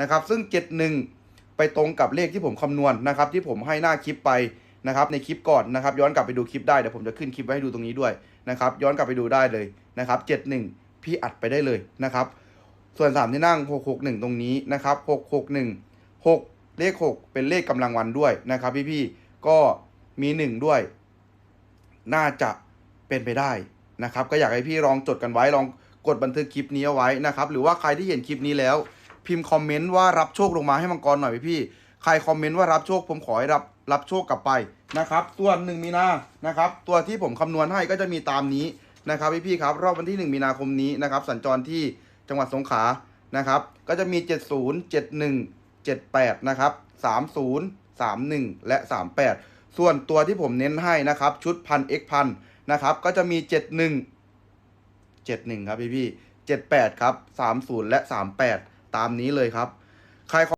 นะครับ ซึ่ง 71 ไปตรงกับเลขที่ผมคำนวณนะครับ ที่ผมให้หน้าคลิปไปนะครับในคลิปก่อนนะครับ ย้อนกลับไปดูคลิปได้เดี๋ยวผมจะขึ้นคลิปไว้ให้ดูตรงนี้ด้วยนะครับ ย้อนกลับไปดูได้เลยนะครับ 71 พี่อัดไปได้เลยนะครับ ส่วน 3 ที่นั่ง 661 ตรงนี้นะครับ 661 6 เลข 6 เป็นเลขกำลังวันด้วยนะครับ พี่ๆก็มี 1 ด้วย น่าจะเป็นไปได้นะครับ ก็อยากให้พี่ลองจดกันไว้ลองกดบันทึกคลิปนี้เอาไว้นะครับ หรือว่าใครที่เห็นคลิปนี้แล้ว พิมพ์คอมเมนต์ว่ารับโชคลงมาให้มังกรหน่อยพี่ๆใครคอมเมนต์ว่ารับโชคผมขอให้รับรับโชคกลับไปนะครับส่วหนึ่งมีนานะครับ ตัวที่ผมคำนวณให้ก็จะมีตามนี้นะครับพี่ๆครับ รอบวันที่ 1 มีนาคมนี้นะครับ สัญจรที่จังหวัดสงขลานะครับ ก็จะมี 70 71 78 นะครับ 30 31 และ 38 ส่วนตัวที่ผมเน้นให้นะครับ ชุดพัน x พันนะครับ ก็จะมี 71 71 ครับพี่พี่78 ครับ 30 และ 38 ตามนี้เลยครับใคร